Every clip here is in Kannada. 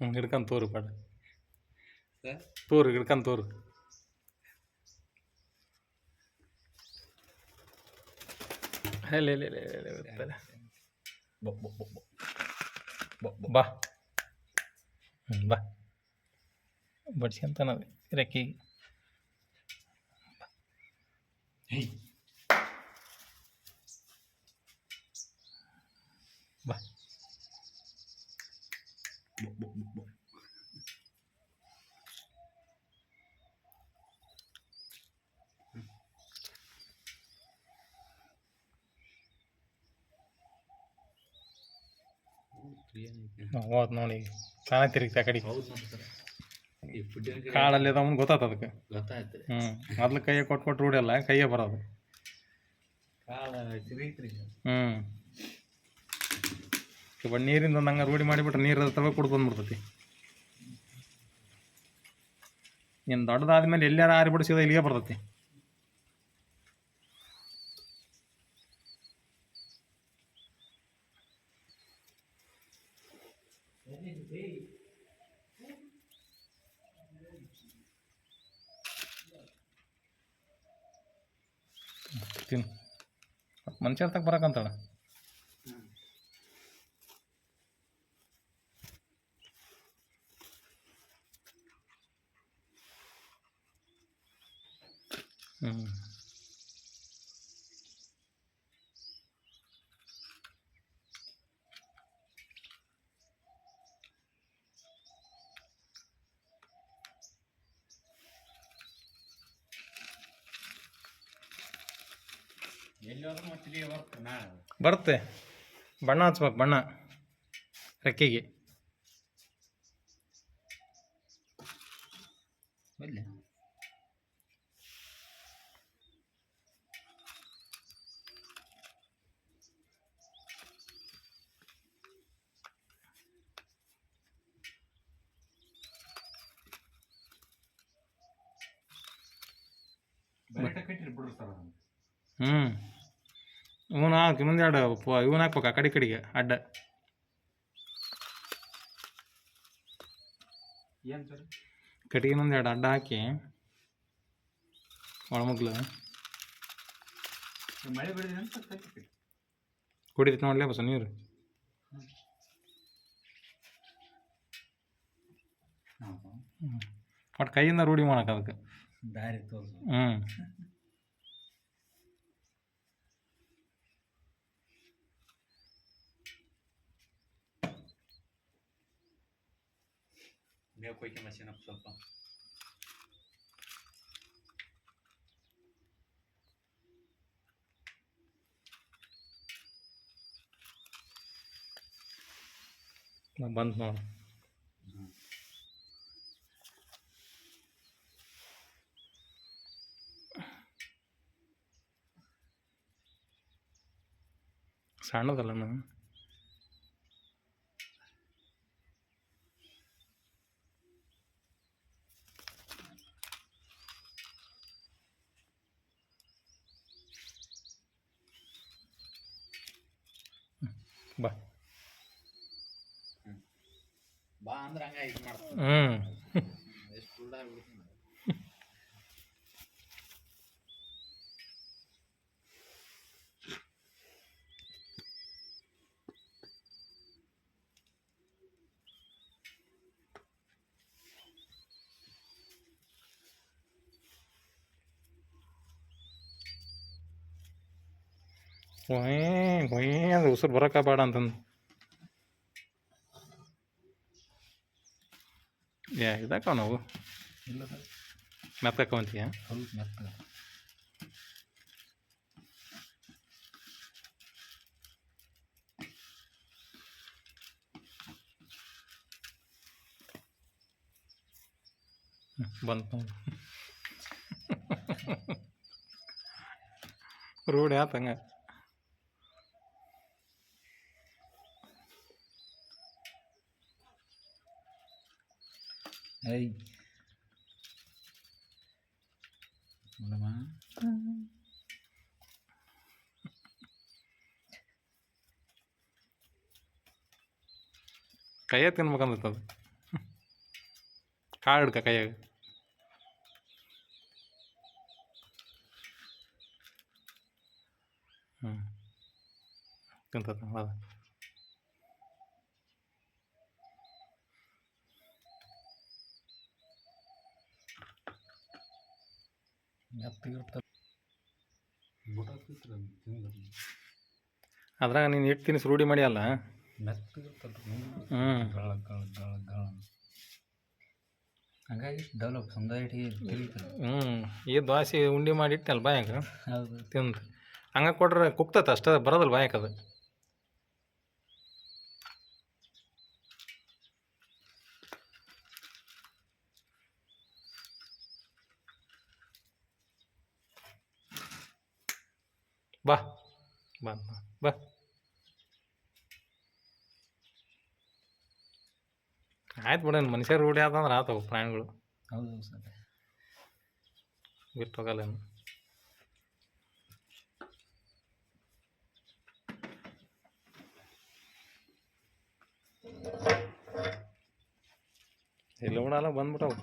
ಹ್ಞೂ ಹಿಡ್ಕೊಂಡು ತೋರು ಪಾಡ ತೋರು ಹಿಡ್ಕೊಂಡು ತೋರು. ಇಲ್ಲ ಇಲ್ಲ ಇಲ್ಲ ಇಲ್ಲ ಬಾ ಹ್ಞೂ ಬಾ ಬಡ್ಸ್ಕೊಂತಾನದು ರೆಕ್ಕಿಗೆ. ಹೋದ್ ನೋಡಿ ಕಾಣ ತಿರುಗ್ತಾ ಕಡೆ ಕಾಳಲ್ಲಿ ಅದ ಗೊತ್ತಾತ ಅದಕ್ಕೆ. ಗೊತ್ತಾಯ್ತು ಹ್ಞೂ ಮೊದ್ಲು ಕೈಯ ಕೊಟ್ಟು ಕೊಟ್ಟು ರೂಢಿಯಲ್ಲ ಕೈಯೇ ಬರೋದು. ಹ್ಞೂ ಇವಾಗ ನೀರಿಂದ ಒಂದು ಹಂಗೆ ರೂಢಿ ಮಾಡಿಬಿಟ್ರೆ ನೀರು ತವ ಕುಡ್ದು ಬಂದ್ಬಿಡ್ತೈತಿ ಇನ್ನು ದೊಡ್ಡದಾದ್ಮೇಲೆ ಎಲ್ಲಾರ ಆರಿ ಬಿಡಿಸಿದ ಇಲ್ಲಿಗೆ ಬರ್ತೈತಿ. ತಿನ್ನು ಮನುಷ್ಯರ್ ತಗ ಬರಕಂತಾಳ ಬರುತ್ತೆ. ಬಣ್ಣ ಹಚ್ಬೇಕು ಬಣ್ಣ. ರೆಕ್ಕೆಗೆ. ಬಲ್ಲಿ ಇವನು ಹಾಕಿ ಮುಂದೆ ಎರಡು ಪ ಇವನು ಹಾಕ್ಬೇಕು ಆ ಕಡೆ ಕಡೆಗೆ ಅಡ್ಡ ಏನ್ ಸರ್ ಕಟ್ಟಿಗೆ ಮುಂದೆ ಎರಡು ಅಡ್ಡ ಹಾಕಿ ಒಳಮಗ್ಲು ಮಳೆ ಬೆಳೆದ್ರೆ ಅಂತ ಕಟ್ಟಿ ಕುಡಿದೈತೆ ನೋಡ್ಲೇ ಬಸ ನೀರು ಹ್ಞೂ ಒಟ್ಟು ಕೈಯಿಂದ ರೂಢಿ ಮಾಡಕ್ಕೆ ಅದಕ್ಕೆ ದಾರಿ ತೋರಿಸು ಹ್ಞೂ ಮೇವು ಕೊಯ್ಕೆ ಮಷೀನ್ ಸ್ವಲ್ಪ ಬಂತು ನೋಡು ಸಣ್ಣದಲ್ಲ ನಾನು ಬಾ ಅಂದ್ರೆ ಹಂಗ ಇದು ಮಾಡ್ತೀನಿ ಹ್ಞೂ ಎಷ್ಟು ಫುಲ್ ಆಗ್ಬಿಡ್ತೀನಿ ಹೊಯ್ ಹೊಯ್ ಅದು ಉಸಿರು ಬರೋಕೆ ಬೇಡ ಅಂತಂದು ಇದಾಕವ ನಾವು ಇಲ್ಲ ಸರ್. ಮೆತ್ತಕೊಂತೀಯ ಸ್ವಲ್ಪ ಮೆತ್ತಗ ಬಂತು ರೋಡ್ ಆತಂಗ ಐ ನೋಡಮ್ಮ ಕೈಯೇ ತಿನ್ಬೇಕಂದೈತೆ ಅದು ಕಾಳು ಹಿಡ್ಕ ಕೈಯಾಗ ಹ್ಞೂ ತಿಂತದ ಅದ್ರಾಗ ನೀನು ಹಿಟ್ಟು ತಿನ್ನಿಸಿ ರೂಢಿ ಮಾಡಿ ಅಲ್ಲ? ಹಂಗಾಗಿ ಡೆವಲಪ್ ಸಮುದಾಯ ಹ್ಞೂ ಈ ದ್ವಾಸಿ ಉಂಡೆ ಮಾಡಿ ಇಟ್ಟಲ್ಲ ಬಾಯಾಗ? ಹೌದು. ತಿಂದು. ಹಂಗೆ ಕೊಟ್ರೆ ಕುಕ್ತತ ಅಷ್ಟೇ ಬರೋದಲ್ಲ ಬಾಯಕ್ಕೆ ಅದು? ಬಾ ಬಾ ಬಾ, ಆಯ್ತು ಬಿಡ ಮನುಷ್ಯ ರೂಢಿ ಆತಂದ್ರೆ ಆತವು ಪ್ರಾಣಿಗಳು. ಹೌದು ಸರ್. ಬಿಟ್ಟು ಹೋಗಲ್ಲೇನು ಇಲ್ಲಿ ಉಣಲ್ಲ ಬಂದ್ಬಿಟ್ಟವು.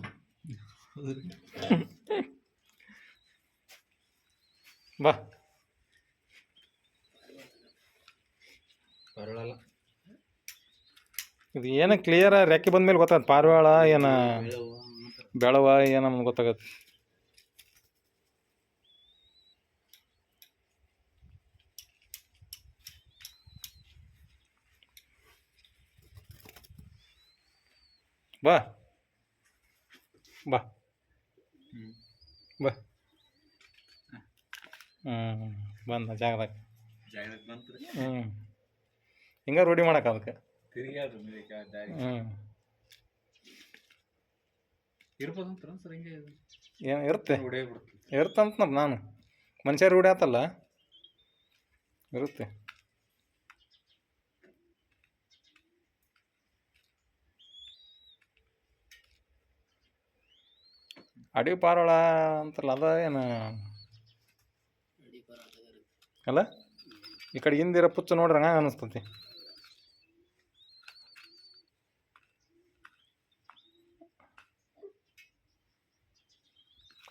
ಬಾ. ಇದು ಏನು ಕ್ಲಿಯರ್ ರೆಕ್ಕೆ ಬಂದ್ಮೇಲೆ ಗೊತ್ತಾಗತ್ತೆ. ಪಾರಿವಾಳ ಏನ ಬೆಳವ ಏನ ನಮ್ಗೆ ಗೊತ್ತಾಗತ್ತೆ. ಬಾ. ಬಾ. ಬಾ. ಹ್ಞೂ ಬಂದ ಜಾಗದಾಗ. ಜಾಗದಾಗ ಬಂತು ಹ್ಞೂ ಹಿಂಗೆ ರೂಢಿ ಮಾಡಕ್ಕೆ ಅದಕ್ಕೆ. ತಿರುಗಾಡ್ರಿ ದಾರಿ. ಹ್ಞೂ ಸರ್ ಹಿಂಗೆ ಏನು ಇರುತ್ತೆ? ಹೊಡೇ ಬಿಡ್ತು ಇರುತ್ತಂತ ನಾನು. ಮನುಷ್ಯ ರೂಢಿ ಆತಲ್ಲ? ಇರುತ್ತೆ. ಅಡಿ ಪಾರೋಳ ಅಂತಲ್ಲ ಅದ ಏನು? ಅಲ್ಲ? ಈ ಕಡೆ ಹಿಂದಿರೋ ಪುಚ್ಚ ನೋಡ್ರಿ ಹಂಗ ಅನಿಸ್ತತಿ.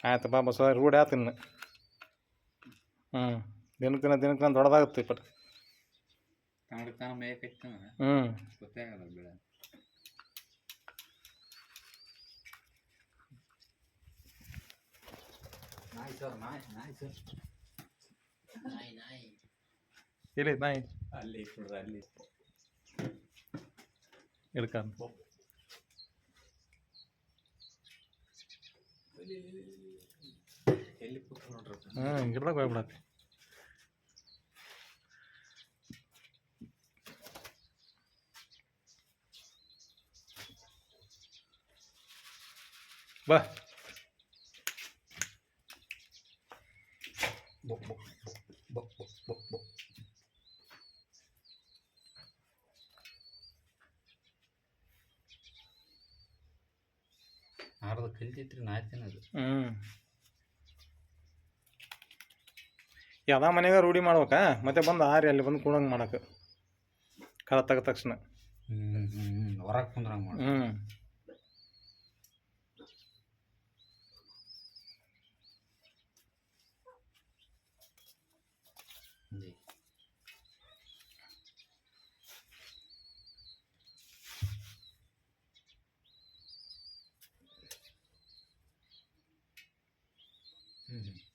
ಆಯ್ತು ಬಾ ಬಸ್ ರೂಢಿ ಆತು ಇನ್ನು. ಹ್ಞೂ ದಿನಕ್ಕೆ ದಿನ ದಿನಕ್ಕೆ ನಾನು ದೊಡ್ಡದಾಗುತ್ತೆ ಮೇಯಕೈತೆ ಹ್ಞೂ ಇಲ್ಲಿ ನಾಯಿ ಅಲ್ಲಿ ಅಲ್ಲಿ ಹಿಡ್ಕ. ಹ್ಞೂ ಗಿಡದಾಗ ಹೋಗ್ಬಿಡತ್ತೆ. ಬಾ. ಬೊ ಬೊ ಬೊ ಆಡ್ದು ಅದು. ಹ್ಮ್. ಹ್ಞೂ ಯಾವ್ದಾ ಮನೆಗೆ ರೂಢಿ ಮಾಡ್ಬೇಕಾ ಮತ್ತೆ ಬಂದು ಆರಿ ಅಲ್ಲಿ ಬಂದು ಕೂಡಂಗೆ ಮಾಡಕ್ಕೆ ಕರ ತೆಗ್ದ ತಕ್ಷಣ. ಹೊರಗೆ ಕುಂದ್ರಂಗೆ ಮಾಡಿ. ಹ್ಞೂ ಹಿಂಗೆ